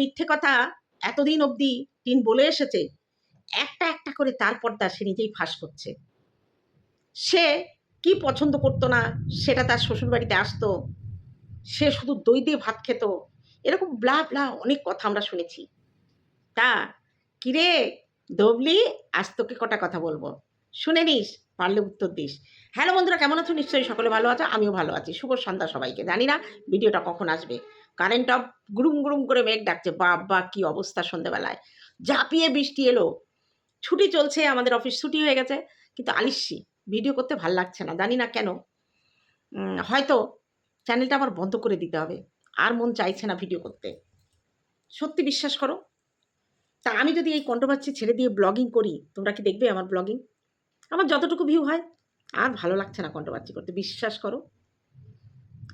মিথ্যে কথা এতদিন অবধি টিন বলে এসেছে, একটা একটা করে তার পর্দা সে নিজেই ফাঁস করছে। সে কি পছন্দ করতো না, সেটা তার শ্বশুরবাড়িতে আসতো, সে শুধু দই দিয়ে ভাত খেত, এরকম ব্লা ব্লা অনেক কথা আমরা শুনেছি। তা কিরে দবলি আজ তোকে কটা কথা বলব? শুনে নিস, পারলে উত্তর দিস। হ্যালো বন্ধুরা, কেমন আছো? নিশ্চয়ই সকলে ভালো আছো, আমিও ভালো আছি। শুভ সন্ধ্যা সবাইকে। জানি না ভিডিওটা কখন আসবে। কারেন্ট অফ গুরুম গুরুম করে মেঘ ডাকছে। বাবা, কি অবস্থা সন্ধ্যেবেলায় ঝাঁপিয়ে বৃষ্টি এলো। ছুটি চলছে, আমাদের অফিস ছুটি হয়ে গেছে। কিন্তু আলিসি ভিডিও করতে ভালো লাগছে না, জানি না কেন। হয়তো চ্যানেলটা আমার বন্ধ করে দিতে হবে। আর মন চাইছে না ভিডিও করতে। সত্যি বিশ্বাস করো। তা আমি যদি এই কণ্ঠবাচ্ছি ছেড়ে দিয়ে ব্লগিং করি, তোমরা কি দেখবে আমার ব্লগিং আমার যতটুকু ভিউ হয়, আর ভালো লাগছে না কণ্ঠবাচ্ছি করতে, বিশ্বাস করো।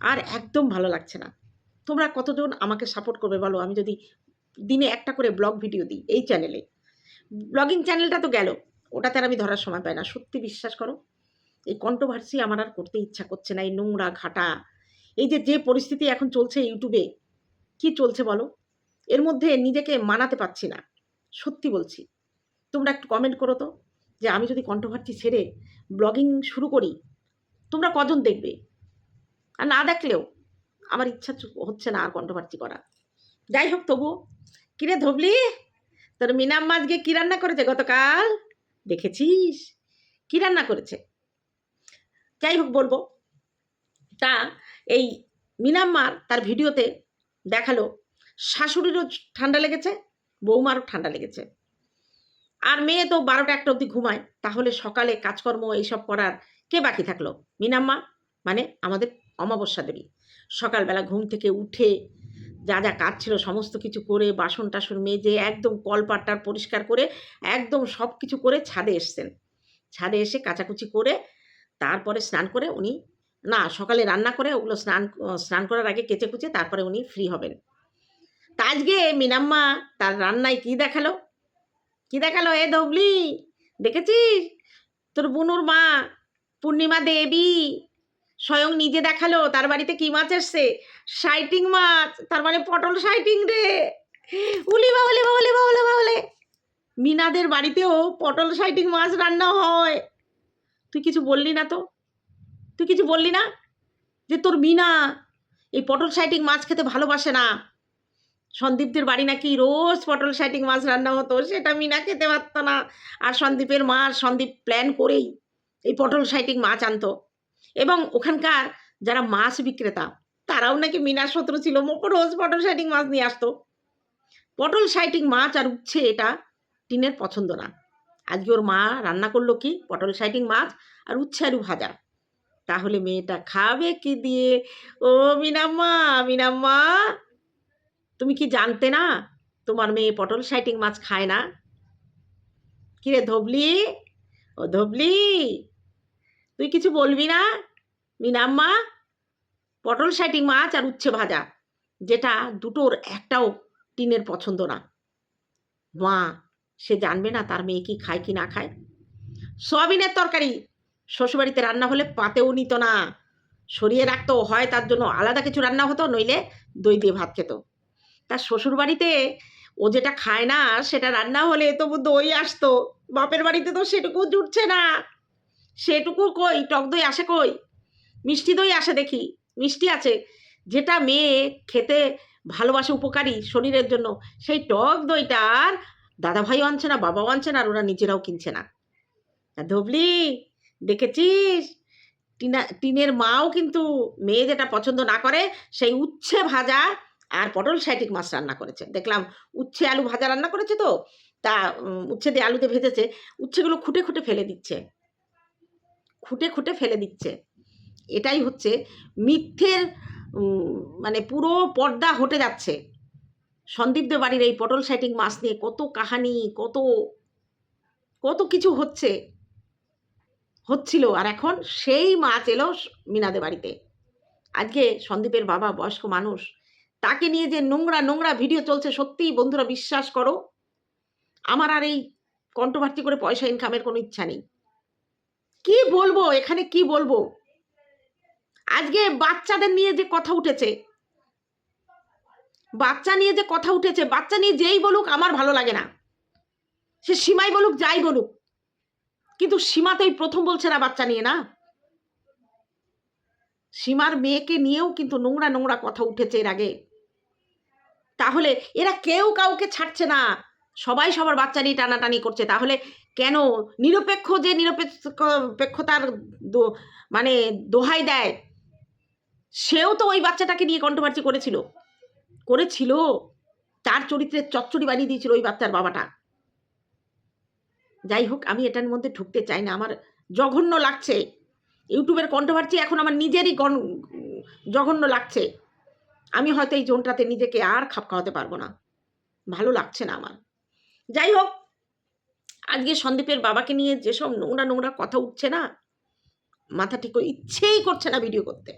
আর একদম ভালো লাগছে না। তোমরা কতজন আমাকে সাপোর্ট করবে বলো? আমি যদি দিনে একটা করে ব্লগ ভিডিও দিই এই চ্যানেলে ব্লগিং চ্যানেলটা তো গেল। ওটাতে আর আমি ধরার সময় পাই না। সত্যি বিশ্বাস করো, এই কন্ট্রোভার্সি আমার আর করতে ইচ্ছা করছে না। এই নোংরা ঘাটা, এই যে যে পরিস্থিতি এখন চলছে ইউটিউবে কি চলছে বলো? এর মধ্যে নিজেকে মানাতে পারছি না। সত্যি বলছি। তোমরা একটু কমেন্ট করো তো, যে আমি যদি কন্ট্রোভার্সি ছেড়ে ব্লগিং শুরু করি, তোমরা কজন দেখবে? আর না দেখলেও আমার ইচ্ছা হচ্ছে না আর কন্ট্রোভার্সি করা যাই হোক তবুও কিরে ধবলি? তোর মিনাম্মা আজকে কী রান্না করেছে গতকাল? দেখেছিস? কী রান্না করেছে? যাই হোক বলব, তা এই মিনাম্মার তার ভিডিওতে দেখাল, শাশুড়িরও ঠান্ডা লেগেছে, বৌমারও ঠান্ডা লেগেছে। আর মেয়ে তো বারোটা একটা অবধি ঘুমায়, তাহলে সকালে কাজকর্ম এইসব করার কে বাকি থাকল? মিনাম্মা মানে আমাদের অমাবস্যা দেবী। সকালবেলা ঘুম থেকে উঠে যা যা কাজ ছিল সমস্ত কিছু করে, বাসন টাসন মেজে, একদম কলপাটটার পরিষ্কার করে, একদম সব কিছু করে ছাদে এসছেন। ছাদে এসে কাচাকুচি করে, তারপরে স্নান করে উনি, না, সকালে রান্না করে, ওগুলো স্নান স্নান করার আগে কেচে কুচে তারপরে উনি ফ্রি হবেন। তা আজকে মিনাম্মা তার রান্নায় কি দেখাল? কি দেখাল এ ধবলি? দেখেছিস? তোর বুনুর মা, পূর্ণিমা দেবী স্বয়ং নিজে দেখাল, তার বাড়িতে কি মাছ এসছে? সাইটিং মাছ, তার মানে পটল সাইটিং রে। উলি বাবলে বাবলে বাবলে বাবলে মিনাদের বাড়িতেও পটল সাইটিং মাছ রান্না হয়। তুই কিছু বললি না তো? তুই কিছু বললি না? যে তোর মিনা এই পটল সাইটিং মাছ খেতে ভালোবাসে না। সন্দীপদের বাড়ি নাকি রোজ পটল সাইটিং মাছ রান্না হতো, সেটা মিনা খেতে পারতো না। আর সন্দীপের মা, সন্দীপ প্ল্যান করেই এই পটল সাইটিং মাছ আনতো। এবং ওখানকার যারা মাছ বিক্রেতা, তারাও নাকি মিনার শত্রু ছিল। মো- রোজ পটল সাইটিং মাছ নিয়ে আসতো। পটল সাইটিং মাছ আর উচ্ছে এটা টিনের পছন্দ না। আজকে ওর মা রান্না করল কি? পটল সাইটিং মাছ আর উচ্ছে আলু ভাজা। তাহলে মেয়েটা খাবে কি দিয়ে? ও মিনাম্মা মিনাম্মা, তুমি কি জানতে না তোমার মেয়ে পটল সাইটিং মাছ খায় না? কিরে ধবলি? ও ধবলি তুই কিছু বলবি না? মিনাম্মা, পটল সাইটিং মাছ আর উচ্ছে ভাজা, যেটা দুটোর একটাও টিনের পছন্দ না। মা, সে জানবে না তার মেয়ে কি খায় কি না খায়। সয়াবিনের তরকারি শ্বশুরবাড়িতে রান্না হলে পাতেও নিত না। সরিয়ে রাখতো, হয় তার জন্য আলাদা কিছু রান্না হতো, নইলে দই দিয়ে ভাত খেত। তার শ্বশুরবাড়িতে ও যেটা খায় না, সেটা রান্না হলে তবু দই আসতো। বাপের বাড়িতে তো সেটুকু জুটছে না। সেটুকু কই, টক দই আসে কই? মিষ্টি দই আসে দেখি, মিষ্টি আছে। যেটা মেয়ে খেতে ভালোবাসে, উপকারী শরীরের জন্য, সেই টক দইটা দইটার দাদাভাইও আনছে না, বাবাও আনছে না, আর ওরা নিজেরাও কিনছে না। ধবলি, দেখেছিস? টিনা, টিনের মাও কিন্তু মেয়ে যেটা পছন্দ না করে, সেই উচ্ছে ভাজা আর পটল সাইটিক মাছ রান্না করেছে। দেখলাম উচ্ছে আলু ভাজা রান্না করেছে তো, তা উচ্ছে দিয়ে আলুতে ভেজেছে, উচ্ছেগুলো খুঁটে খুঁটে ফেলে দিচ্ছে। খুঁটে খুঁটে ফেলে দিচ্ছে। এটাই হচ্ছে মিথ্যের মানে পুরো পর্দা হটে যাচ্ছে। সন্দীপদের বাড়ির এই পটল সাইটিং মাছ নিয়ে কত কাহানি, কত কত কিছু হচ্ছে, হচ্ছিল। আর এখন সেই মাছ এলো মিনাদের বাড়িতে। আজকে সন্দীপের বাবা বয়স্ক মানুষ, তাকে নিয়ে যে নোংরা নোংরা ভিডিও চলছে, সত্যিই বন্ধুরা বিশ্বাস করো। আমার আর এই কন্ট্রোভার্সি করে পয়সা ইনকামের কোনো ইচ্ছা নেই। কি বলব? এখানে কি বলব? আজকে বাচ্চাদের নিয়ে যে কথা উঠেছে। বাচ্চা নিয়ে যে কথা উঠেছে, বাচ্চা নিয়ে যেই বলুক আমার ভালো লাগে না। সে সীমাই বলুক, যাই বলুক। কিন্তু সীমা তো এই প্রথম বলছে না বাচ্চা নিয়ে, না? সীমার মেয়েকে নিয়েও কিন্তু নোংরা নোংরা কথা উঠেছে এর আগে। তাহলে এরা কেউ কাউকে ছাড়ছে না। সবাই সবার বাচ্চা নিয়ে টানাটানি করছে। তাহলে কেন নিরপেক্ষ যে নিরপেক্ষতার মানে দোহাই দেয়, সেও তো ওই বাচ্চাটাকে নিয়ে কন্ট্রোভার্সি করেছিল। করেছিল। তার চরিত্রের চচ্চড়ি বানিয়ে দিয়েছিল ওই বাচ্চার বাবাটা। যাই হোক, আমি এটার মধ্যে ঢুকতে চাই না। আমার জঘন্য লাগছে। ইউটিউবের কন্ট্রোভার্সি এখন আমার নিজেরই জঘন্য লাগছে। আমি হয়তো এই জোনটাতে নিজেকে আর খাপ খাওয়াতে পারব না। ভালো লাগছে না আমার। যাই হোক আজকে সন্দীপের বাবাকে নিয়ে যেসব নোংরা নোংরা কথা উঠছে না, মাথা ঠিক করে ইচ্ছেই করছে না ভিডিও করতে।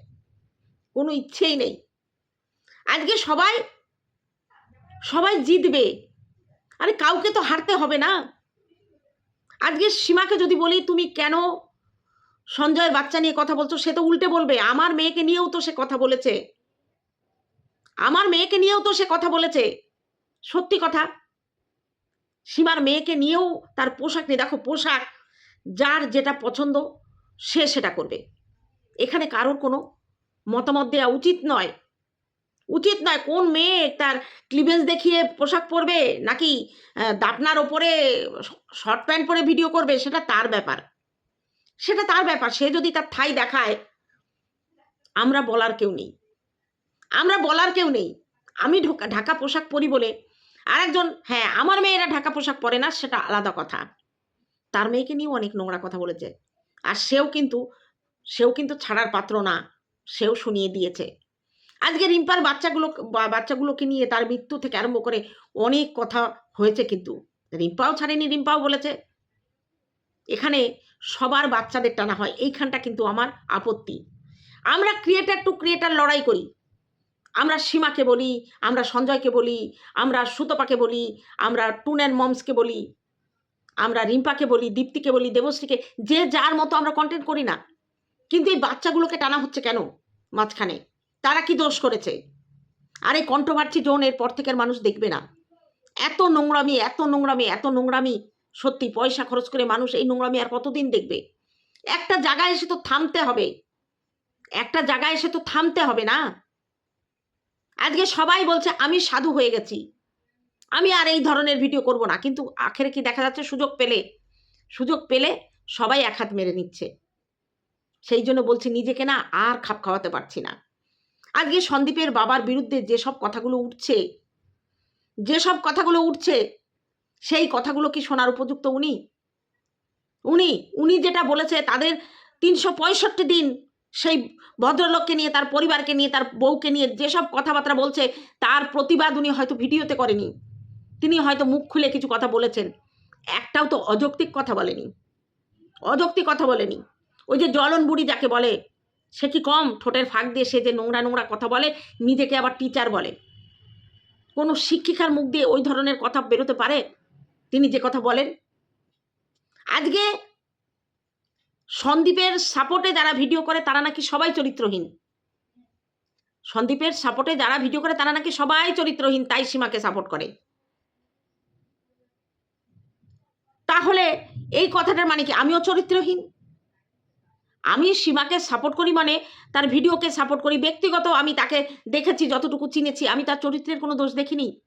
কোনো ইচ্ছেই নেই। আজকে সবাই সবাই জিতবে। আরে কাউকে তো হারতে হবে না। আজকে সীমাকে যদি বলি, তুমি কেন সঞ্জয়ের বাচ্চা নিয়ে কথা বলছো? সে তো উল্টে বলবে, আমার মেয়েকে নিয়েও তো সে কথা বলেছে। আমার মেয়েকে নিয়েও তো সে কথা বলেছে। সত্যি কথা। সীমার মেয়েকে নিয়েও তার পোশাক নিয়ে দেখো, পোশাক যার যেটা পছন্দ, সে সেটা করবে। এখানে কারোর কোনো মতামত দেওয়া উচিত নয়। উচিত নয় কোন মেয়ে তার ক্লিভেন্স দেখিয়ে পোশাক পরবে নাকি দাপনার ওপরে শর্ট প্যান্ট পরে ভিডিও করবে, সেটা তার ব্যাপার। সেটা তার ব্যাপার। সে যদি তার ঠাই দেখায়, আমরা বলার কেউ নেই। আমরা বলার কেউ নেই। আমি ঢোকা, ঢাকা পোশাক পরি বলে আরেকজন হ্যাঁ আমার মেয়েরা ঢাকা পোশাক পরে না, সেটা আলাদা কথা। তার মেয়েকে নিয়েও অনেক নোংরা কথা বলেছে। আর সেও কিন্তু সেও কিন্তু ছাড়ার পাত্র না, সেও শুনিয়ে দিয়েছে। আজকে রিম্পার বাচ্চাগুলো বাচ্চাগুলোকে নিয়ে তার মৃত্যু থেকে আরম্ভ করে অনেক কথা হয়েছে কিন্তু। রিম্পাও ছাড়েনি, রিম্পাও বলেছে, এখানে সবার বাচ্চাদের টানা হয়, এইখানটা কিন্তু আমার আপত্তি। আমরা ক্রিয়েটার টু ক্রিয়েটার লড়াই করি আমরা সীমাকে বলি, আমরা সঞ্জয়কে বলি, আমরা সুতপাকে বলি, আমরা টুন অ্যান্ড মমসকে বলি, আমরা রিম্পাকে বলি, দীপ্তিকে বলি, দেবশ্রীকে, যে যার মতো আমরা কন্টেন্ট করি না। কিন্তু এই বাচ্চাগুলোকে টানা হচ্ছে কেন মাঝখানে? তারা কি দোষ করেছে? আর এই কন্ট্রোভার্সি জোন এর পর থেকে মানুষ দেখবে না। এত নোংরামি এত নোংরামি এত নোংরামি, সত্যি পয়সা খরচ করে মানুষ এই নোংরামি আর কতদিন দেখবে? একটা জায়গায় এসে তো থামতে হবে। একটা জায়গায় এসে তো থামতে হবে না। আজকে সবাই বলছে, আমি সাধু হয়ে গেছি। আমি আর এই ধরনের ভিডিও করব না। কিন্তু আখেরে কি দেখা যাচ্ছে? সুযোগ পেলে সুযোগ পেলে সবাই এক হাত মেরে নিচ্ছে। সেই জন্য বলছি, নিজেকে না আর খাপ খাওয়াতে পারছি না। আজকে সন্দীপের বাবার বিরুদ্ধে যেসব কথাগুলো উঠছে যেসব কথাগুলো উঠছে, সেই কথাগুলো কি শোনার উপযুক্ত উনি? উনি উনি যেটা বলেছে তাদের তিনশো পঁয়ষট্টি দিন সেই ভদ্রলোককে নিয়ে, তার পরিবারকে নিয়ে, তার বউকে নিয়ে যেসব কথাবার্তা বলছে, তার প্রতিবাদ উনি হয়তো ভিডিওতে করেনি। তিনি হয়তো মুখ খুলে কিছু কথা বলেছেন। একটাও তো অযৌক্তিক কথা বলেনি। অযৌক্তিক কথা বলেনি। ওই যে জলন বুড়ি যাকে বলে, সে কি কম? ঠোঁটের ফাঁক দিয়ে সে যে নোংরা নোংরা কথা বলে, নিজেকে আবার টিচার বলে। কোনো শিক্ষিকার মুখ দিয়ে ওই ধরনের কথা বেরোতে পারে? তিনি যে কথা বলেন। আজকে সন্দীপের সাপোর্টে যারা ভিডিও করে, তারা নাকি সবাই চরিত্রহীন। সন্দীপের সাপোর্টে যারা ভিডিও করে, তারা নাকি সবাই চরিত্রহীন, তাই সীমাকে সাপোর্ট করে। তাহলে এই কথাটার মানে কি? আমিও চরিত্রহীন? আমি সীমাকে সাপোর্ট করি মানে তার ভিডিওকে সাপোর্ট করি। ব্যক্তিগত আমি তাকে দেখেছি, যতটুকু চিনেছি, আমি তার চরিত্রের কোনো দোষ দেখিনি।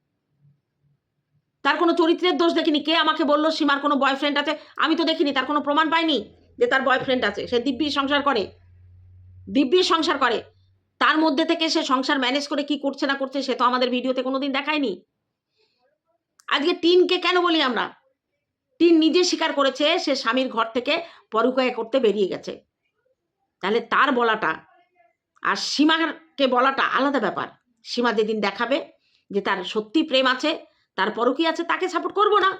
তার কোনো চরিত্রের দোষ দেখিনি। কে আমাকে বলল সীমার কোনো বয়ফ্রেন্ড আছে? আমি তো দেখিনি, তার কোনো প্রমাণ পাইনি। যে তার বয়ফ্রেন্ড আছে, সে দিব্যি সংসার করে। দিব্যি সংসার করে। তার মধ্যে থেকে সে সংসার ম্যানেজ করে কি করছে না করছে, সে তো আমাদের ভিডিওতে কোনোদিন দেখায়নি। আজকে টিনকে কেন বলি আমরা? টিন নিজে স্বীকার করেছে, সে স্বামীর ঘর থেকে পরুকয়া করতে বেরিয়ে গেছে। তাহলে তার বলাটা আর সীমাকে বলাটা আলাদা ব্যাপার। সীমা যেদিন দেখাবে যে তার সত্যি প্রেম আছে তারপরও কি আছে, তাকে সাপোর্ট করব না।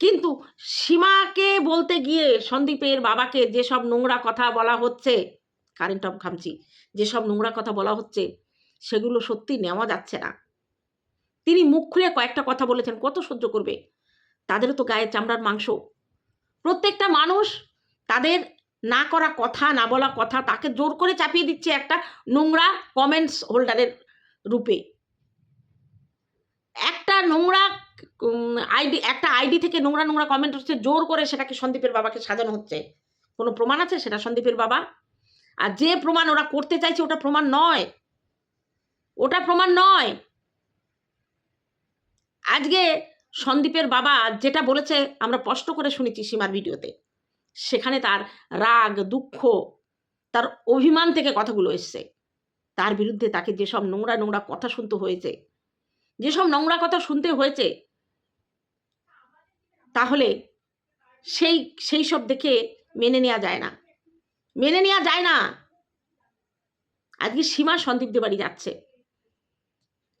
কিন্তু সীমাকে বলতে গিয়ে সন্দীপের বাবাকে যেসব নোংরা কথা বলা হচ্ছে কারেন্ট অফ খামছি যেসব নোংরা কথা বলা হচ্ছে, সেগুলো সত্যি নেওয়া যাচ্ছে না। তিনি মুখ খুলে কয়েকটা কথা বলেছেন, কত সহ্য করবে? তাদেরও তো গায়ে চামড়ার মাংস। প্রত্যেকটা মানুষ তাদের না করা কথা, না বলা কথা তাকে জোর করে চাপিয়ে দিচ্ছে একটা নোংরা কমেন্টস হোল্ডারের রূপে। একটা নোংরা আইডি একটা আইডি থেকে নোংরা নোংরা কমেন্ট হচ্ছে, জোর করে সেটাকে সন্দীপের বাবাকে সাজানো হচ্ছে। কোনো প্রমাণ আছে? সেটা সন্দীপের বাবা। আর যে প্রমাণ ওরা করতে চাইছে, ওটা প্রমাণ নয়। ওটা প্রমাণ নয়। আজকে সন্দীপের বাবা যেটা বলেছে, আমরা স্পষ্ট করে শুনেছি সীমার ভিডিওতে। সেখানে তার রাগ, দুঃখ, তার অভিমান থেকে কথাগুলো এসছে। তার বিরুদ্ধে তাকে যেসব নোংরা নোংরা কথা শুনতে হয়েছে, যেসব নোংরা কথা শুনতে হয়েছে তাহলে সেই সেই সব দেখে মেনে নেওয়া যায় না। মেনে নেওয়া যায় না। আজকে সীমা সন্দীপদের বাড়ি যাচ্ছে।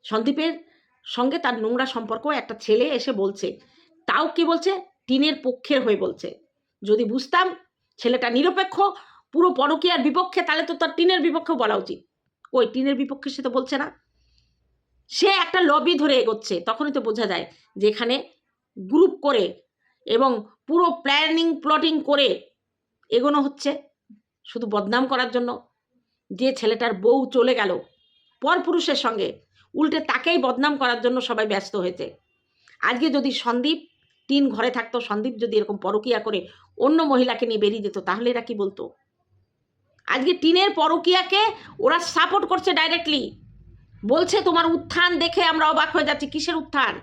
সন্দীপের সঙ্গে তার নোংরা সম্পর্ক, একটা ছেলে এসে বলছে, তাও কি বলছে? টিনের পক্ষের হয়ে বলছে। যদি বুঝতাম ছেলেটা নিরপেক্ষ, পুরো পরকীয়ার বিপক্ষে, তাহলে তো তার টিনের বিপক্ষে বলা উচিত। ওই টিনের বিপক্ষে সে তো বলছে না। সে একটা লবি ধরে এগোচ্ছে। তখনই তো বোঝা যায় যেখানে গ্রুপ করে এবং পুরো প্ল্যানিং প্লটিং করে এগোনো হচ্ছে। শুধু বদনাম করার জন্য যে ছেলেটার বউ চলে গেল, পরপুরুষের সঙ্গে উল্টে তাকেই বদনাম করার জন্য সবাই ব্যস্ত হয়েছে। আজকে যদি সন্দীপ টিন ঘরে থাকতো, সন্দীপ যদি এরকম পরকিয়া করে অন্য মহিলাকে নিয়ে বেরিয়ে যেত, তাহলে এরা কি বলতো? আজকে টিনের পরকিয়াকে ওরা সাপোর্ট করছে ডাইরেক্টলি বলছে, তোমার উত্থান দেখে আমরা অবাক হয়ে যাচ্ছি। কিসের উত্থান?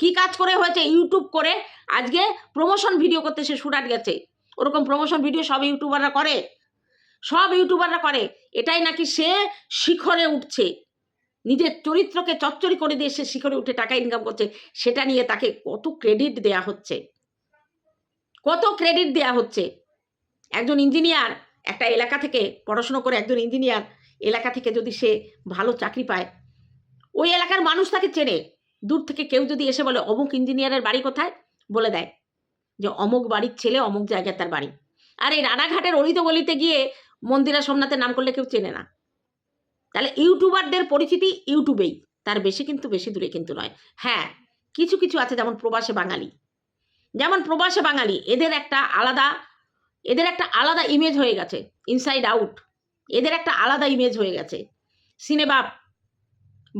কি কাজ করে হয়েছে ইউটিউব করে। আজকে প্রমোশন ভিডিও করতে সে সুরাট গেছে। ওরকম প্রমোশন ভিডিও সব ইউটিউবাররা করে। সব ইউটিউবাররা করে। এটাই নাকি সে শিখরে উঠছে। নিজের চরিত্রকে চচ্চড়ি করে দিয়ে সে শিখরে উঠে টাকা ইনকাম করছে। সেটা নিয়ে তাকে কত ক্রেডিট দেয়া হচ্ছে। কত ক্রেডিট দেয়া হচ্ছে। একজন ইঞ্জিনিয়ার একটা এলাকা থেকে পড়াশুনো করে একজন ইঞ্জিনিয়ার এলাকা থেকে যদি সে ভালো চাকরি পায়, ওই এলাকার মানুষ তাকে চেনে। দূর থেকে কেউ যদি এসে বলে, অমুক ইঞ্জিনিয়ারের বাড়ি কোথায়? বলে দেয় যে, অমুক বাড়ির ছেলে, অমুক জায়গায় তার বাড়ি। আর এই রানাঘাটের অলিতে গলিতে গিয়ে মন্দিরা সোমনাথের নাম করলে কেউ চেনে না। তাহলে ইউটিউবারদের পরিচিতি ইউটিউবেই, তার বেশি কিন্তু বেশি দূরে কিন্তু নয়। হ্যাঁ কিছু কিছু আছে যেমন প্রবাসে বাঙালি। যেমন প্রবাসে বাঙালি, এদের একটা আলাদা, এদের একটা আলাদা ইমেজ হয়ে গেছে ইনসাইড আউট এদের একটা আলাদা ইমেজ হয়ে গেছে। সিনেবাব,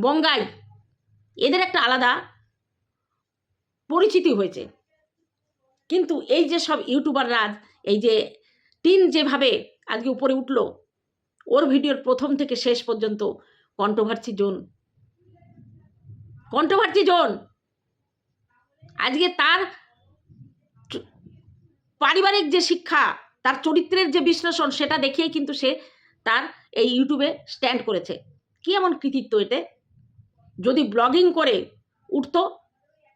বঙ্গাই এদের একটা আলাদা পরিচিতি হয়েছে। কিন্তু এই যে সব ইউটিউবাররা, এই যে টিন যেভাবে আজকে উপরে উঠল, ওর ভিডিওর প্রথম থেকে শেষ পর্যন্ত কন্ট্রোভার্সি জোন কন্ট্রোভার্সি জোন, আজকে তার পারিবারিক যে শিক্ষা, তার চরিত্রের যে বিশ্লেষণ, সেটা দেখেই কিন্তু সে তার এই ইউটিউবে স্ট্যান্ড করেছে। কি এমন কৃতিত্ব এতে? যদি ব্লগিং করে উঠতো,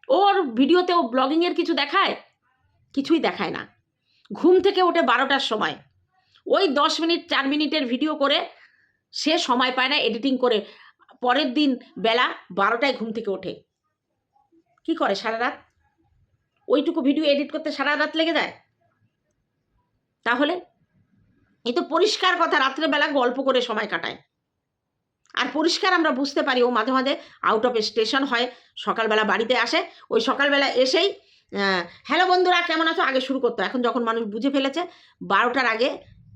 ওর ভিডিওতে ও ব্লগিংয়ের কিছু দেখায়? কিছুই দেখায় না। ঘুম থেকে ওঠে বারোটার সময়। ওই দশ মিনিট, চার মিনিটের ভিডিও করে সে সময় পায় না এডিটিং করে। পরের দিন বেলা বারোটায় ঘুম থেকে ওঠে। কি করে সারা রাত? ওইটুকু ভিডিও এডিট করতে সারা রাত লেগে যায়? তাহলে? এই তো পরিষ্কার কথা রাত্রেবেলা গল্প করে সময় কাটায়। আর পরিষ্কার আমরা বুঝতে পারি, ও মাঝে মাঝে আউট অফ স্টেশন হয়, সকালবেলা বাড়িতে আসে, ওই সকালবেলা এসেই হ্যালো বন্ধুরা, কেমন আছো? আগে শুরু করতো, এখন যখন মানুষ বুঝে ফেলেছে, বারোটার আগে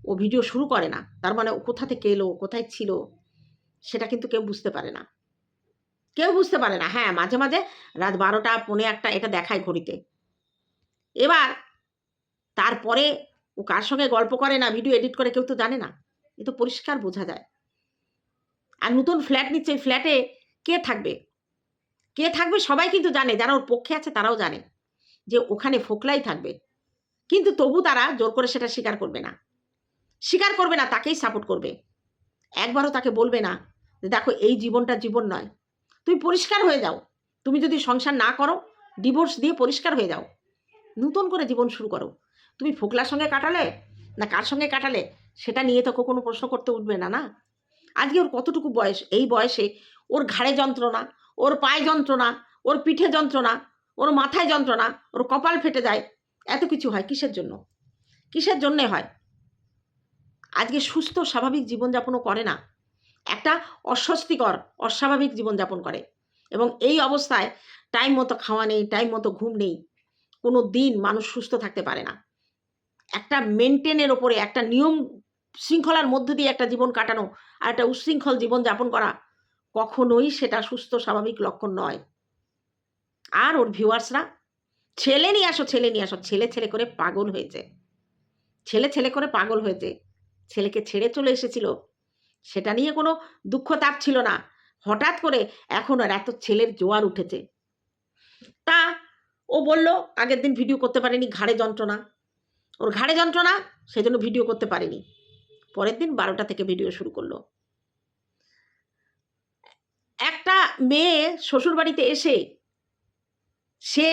ও ভিডিও শুরু করে না, তার মানে ও কোথা থেকে এলো, কোথায় ছিল, সেটা কিন্তু কেউ বুঝতে পারে না। কেউ বুঝতে পারে না হ্যাঁ মাঝে মাঝে রাত বারোটা, পৌনে একটা এটা দেখায় ঘড়িতে। এবার তারপরে ও কার সঙ্গে গল্প করে না ভিডিও এডিট করে কেউ তো জানে না, এ তো পরিষ্কার বোঝা যায়। আর নতুন ফ্ল্যাট নিচ্ছে ওই ফ্ল্যাটে কে থাকবে? কে থাকবে সবাই কিন্তু জানে, যারা ওর পক্ষে আছে তারাও জানে যে ওখানে ফোকলাই থাকবে। কিন্তু তবু তারা জোর করে সেটা স্বীকার করবে না। স্বীকার করবে না, তাকেই সাপোর্ট করবে। একবারও তাকে বলবে না দেখো, এই জীবনটা জীবন নয়। তুমি পরিষ্কার হয়ে যাও। তুমি যদি সংসার না করো ডিভোর্স দিয়ে পরিষ্কার হয়ে যাও। নতুন করে জীবন শুরু করো। তুমি ফোকলার সঙ্গে কাটালে না কার সঙ্গে কাটালে, সেটা নিয়ে তো কোনো প্রশ্ন করতে উঠবে না না? আজকে ওর কতটুকু বয়স? এই বয়সে ওর ঘাড়ে যন্ত্রণা, ওর পায়ে যন্ত্রণা, ওর পিঠে যন্ত্রণা, ওর মাথায় যন্ত্রণা, ওর কপাল ফেটে যায়, এত কিছু হয় কিসের জন্য? কিসের জন্যে হয়? আজকে সুস্থ, স্বাভাবিক জীবনযাপনও করে না। একটা অস্বস্তিকর, অস্বাভাবিক জীবনযাপন করে। এবং এই অবস্থায় টাইম মতো খাওয়া নেই, টাইম মতো ঘুম নেই। কোনো দিন মানুষ সুস্থ থাকতে পারে না। একটা মেনটেনের ওপরে, একটা নিয়ম শৃঙ্খলার মধ্য দিয়ে একটা জীবন কাটানো আর একটা উচ্ছৃঙ্খল জীবন যাপন করা কখনোই সেটা সুস্থ, স্বাভাবিক লক্ষণ নয়। আর ওর ভিউয়ার্সরা, ছেলে নিয়ে আসো, ছেলে নিয়ে আসো, ছেলে ছেলে করে পাগল হয়েছে। ছেলে ছেলে করে পাগল হয়েছে। ছেলেকে ছেড়ে চলে এসেছিল। সেটা নিয়ে কোনো দুঃখ তাপ ছিল না। হঠাৎ করে এখন আর এত ছেলের জোয়ার উঠেছে। তা ও বলল, আগের দিন ভিডিও করতে পারেনি, ঘাড়ে যন্ত্রণা। ওর ঘাড়ে যন্ত্রণা, সেজন্য ভিডিও করতে পারেনি। পরের দিন বারোটা থেকে ভিডিও শুরু করল একটা মেয়ে শ্বশুরবাড়িতে এসে, সে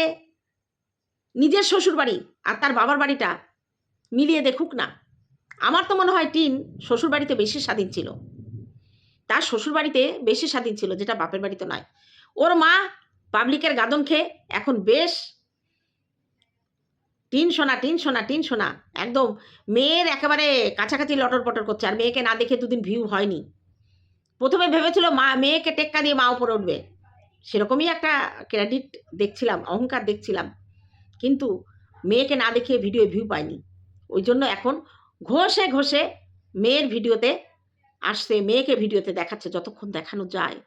নিজের শ্বশুরবাড়ি আর তার বাবার বাড়িটা মিলিয়ে দেখুক না। আমার তো মনে হয় টিন শ্বশুরবাড়িতে বেশি স্বাধীন ছিল। তার শ্বশুরবাড়িতে বেশি স্বাধীন ছিল, যেটা বাপের বাড়িতে নয়। ওর মা পাবলিকের গাদন খেয়ে এখন বেশ টিন সোনা টিন সোনা টিন সোনা। একদম মেয়ের একেবারে কাছাকাছি লটর পটর করছে, আর মেয়েকে না দেখে দুদিন ভিউ হয়নি। প্রথমে ভেবেছিল মা, মেয়েকে টেক্কা দিয়ে মা উপরে উঠবে। সেরকমই একটা ক্রেডিট দেখছিলাম, অহংকার দেখছিলাম। কিন্তু মেয়েকে না দেখে ভিডিও ভিউ পায়নি ওই জন্য এখন ঘষে ঘষে মেয়ের ভিডিওতে আসছে, মেয়েকে ভিডিওতে দেখাচ্ছে, যতক্ষণ দেখানো যায়।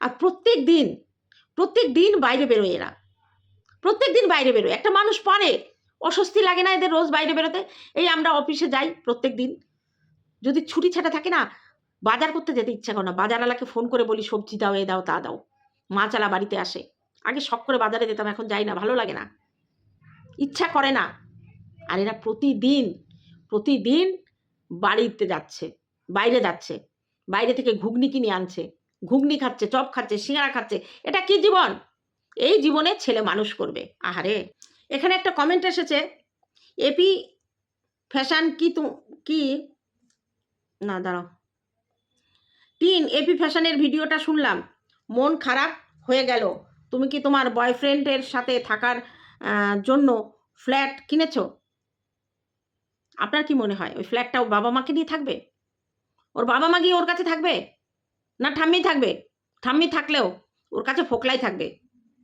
আর প্রত্যেক দিন প্রত্যেক দিন বাইরে বেরোয় এরা। প্রত্যেক দিন বাইরে বেরোয়। একটা মানুষ পারে, অস্বস্তি লাগে না এদের রোজ বাইরে বেরোতে। এই আমরা অফিসে যাই প্রত্যেক দিন। যদি ছুটি ছাটা থাকে না বাজার করতে যেতে ইচ্ছা করে না। বাজারওয়ালাকে ফোন করে বলি, সবজি দাও, এ দাও, তা দাও। মাছালা বাড়িতে আসে। আগে শখ করে বাজারে যেতাম, এখন যাই না, ভালো লাগে না। ইচ্ছা করে না। আর এরা প্রতিদিন প্রতিদিন বাড়িতে যাচ্ছে, বাইরে যাচ্ছে, বাইরে থেকে ঘুগনি কিনে আনছে, ঘুগনি খাচ্ছে, চপ খাচ্ছে, সিঙ্গারা খাচ্ছে। এটা কি জীবন? এই জীবনে ছেলে মানুষ করবে। আহারে! এখানে একটা কমেন্ট এসেছে এপি ফ্যাশন কি তু, কি? না, দাঁড়াও। তিন এপি ফ্যাশনের ভিডিওটা শুনলাম। মন খারাপ হয়ে গেল। তুমি কি তোমার বয়ফ্রেন্ডের সাথে থাকার জন্য ফ্ল্যাট কিনেছো? আপনার কি মনে হয়? ওই ফ্ল্যাটটা ওর বাবা মাকে নিয়ে থাকবে? ওর বাবা মা গিয়ে ওর কাছে থাকবে? না ঠাম্মি থাকবে? ঠাম্মি থাকলেও ওর কাছে ফোকলাই থাকবে।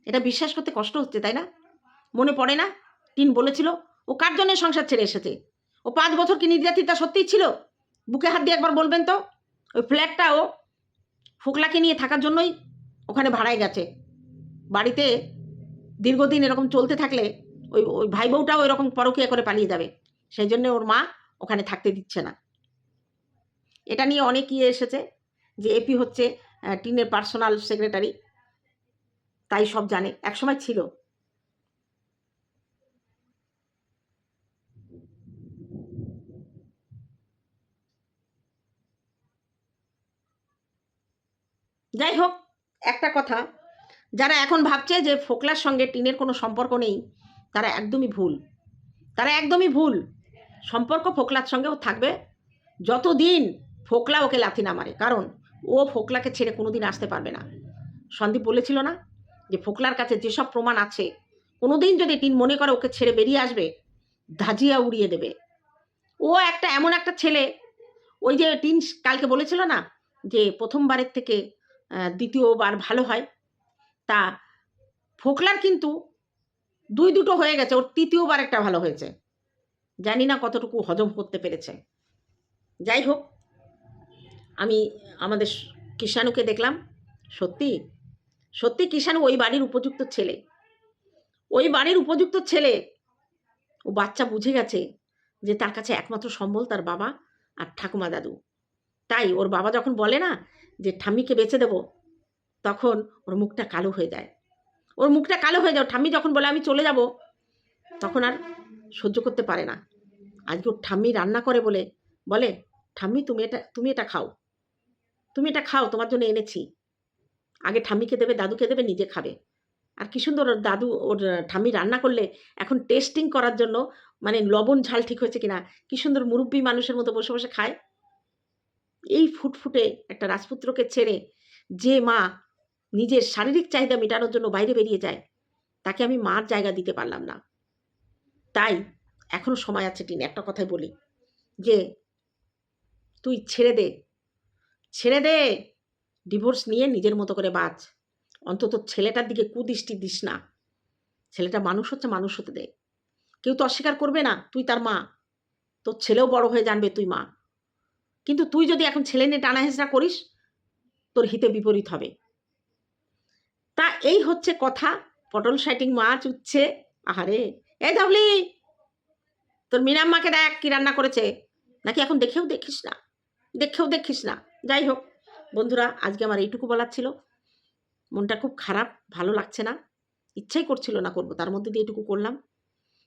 এটা বিশ্বাস করতে কষ্ট হচ্ছে, তাই না? মনে পড়ে না? তিন বলেছিল, ও কার জন্য সংসার ছেড়ে এসেছে? ও পাঁচ বছর কি নির্যাতিতা সত্যিই ছিল? বুকে হাত দিয়ে একবার বলবেন তো? ওই ফ্ল্যাটটাও ফোকলাকে নিয়ে থাকার জন্যই ওখানে ভাড়ায় গেছে। বাড়িতে দীর্ঘদিন এরকম চলতে থাকলে ওই ওই ভাই বউটাও এরকম পরকীয়া করে পালিয়ে যাবে। সেই জন্য ওর মা ওখানে থাকতে দিচ্ছে না। এটা নিয়ে অনেক ইয়ে এসেছে যে এপি হচ্ছে টিনের পার্সোনাল সেক্রেটারি তাই সব জানে। একসময় ছিল। যাই হোক, একটা কথা। যারা এখন ভাবছে যে ফোকলার সঙ্গে টিনের কোনো সম্পর্ক নেই, তারা একদমই ভুল। তারা একদমই ভুল। সম্পর্ক ফোকলার সঙ্গেও থাকবে। যতদিন ফোকলা ওকে লাথি না মারে, কারণ ও ফোকলাকে ছেড়ে কোনো দিন আসতে পারবে না। সন্দীপ বলেছিল না যে ফোকলার কাছে যেসব প্রমাণ আছে, কোনোদিন যদি টিন মনে করে ওকে ছেড়ে বেরিয়ে আসবে, ধাজিয়া উড়িয়ে দেবে। ও একটা এমন একটা ছেলে, ওই যে টিন কালকে বলেছিল না যে প্রথমবারের থেকে দ্বিতীয়বার ভালো হয়। তা ফোকলার কিন্তু দুই দুটো হয়ে গেছে, ওর তৃতীয়বার একটা ভালো হয়েছে। জানি না কতটুকু হজম করতে পেরেছে। যাই হোক, আমি আমাদের কিষাণুকে দেখলাম। সত্যি? সত্যি কিষাণু ওই বাড়ির উপযুক্ত ছেলে। ওই বাড়ির উপযুক্ত ছেলে, ও বাচ্চা বুঝে গেছে যে তার কাছে একমাত্র সম্বল তার বাবা আর ঠাকুমা দাদু। তাই ওর বাবা যখন বলে না যে ঠাম্মিকে বেঁচে দেবো, তখন ওর মুখটা কালো হয়ে যায়। ওর মুখটা কালো হয়ে যায়, ঠাম্মি যখন বলে আমি চলে যাব, তখন আর সহ্য করতে পারে না। আজকে ওর ঠাম্মি রান্না করে বলে বলে, ঠাম্মি, তুমি এটা তুমি এটা খাও। তুমি এটা খাও, তোমার জন্য এনেছি। আগে ঠাম্মিকে দেবে, দাদুকে দেবে, নিজে খাবে। আর কি সুন্দর ওর দাদু, ওর ঠাম্মি রান্না করলে এখন টেস্টিং করার জন্য মানে লবণ ঝাল ঠিক হয়েছে কিনা, কি সুন্দর মুরব্বী মানুষের মতো বসে বসে খায়। এই ফুটফুটে একটা রাজপুত্রকে ছেড়ে যে মা নিজের শারীরিক চাহিদা মেটানোর জন্য বাইরে বেরিয়ে যায়, তাকে আমি মার জায়গা দিতে পারলাম না। তাই এখনও সময় আছে টিন, একটা কথাই বলি যে তুই ছেড়ে দে ছেড়ে দে, ডিভোর্স নিয়ে নিজের মতো করে বাঁচ। অন্তত ছেলেটার দিকে কুদৃষ্টি দিস না। ছেলেটা মানুষ হচ্ছে, মানুষ হতে দে। কেউ তো অস্বীকার করবে না, তুই তার মা। তোর ছেলেও বড় হয়ে জানবে তুই মা। কিন্তু তুই যদি এখন ছেলে নিয়ে টানা করিস, তোর হিতে বিপরীত হবে। তা এই হচ্ছে কথা। পটল সাইটিং মাছ উঠছে। আহারে! এ ডাবলি তোর মিনাম্মাকে দেখ কি রান্না করেছে। নাকি এখন দেখেও দেখিস না? দেখেও দেখিস না। যাই হোক, বন্ধুরা, আজকে আমার এইটুকু বলার ছিল। মনটা খুব খারাপ, ভালো লাগছে না। ইচ্ছাই করছিল না করব, তার মধ্যে দিয়ে এটুকু করলাম।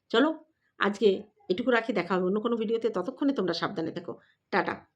চলো, আজকে এটুকু রাখি, দেখা হবে অন্য কোনো ভিডিওতে। ততক্ষণে তোমরা সাবধানে থেকো। টাটা।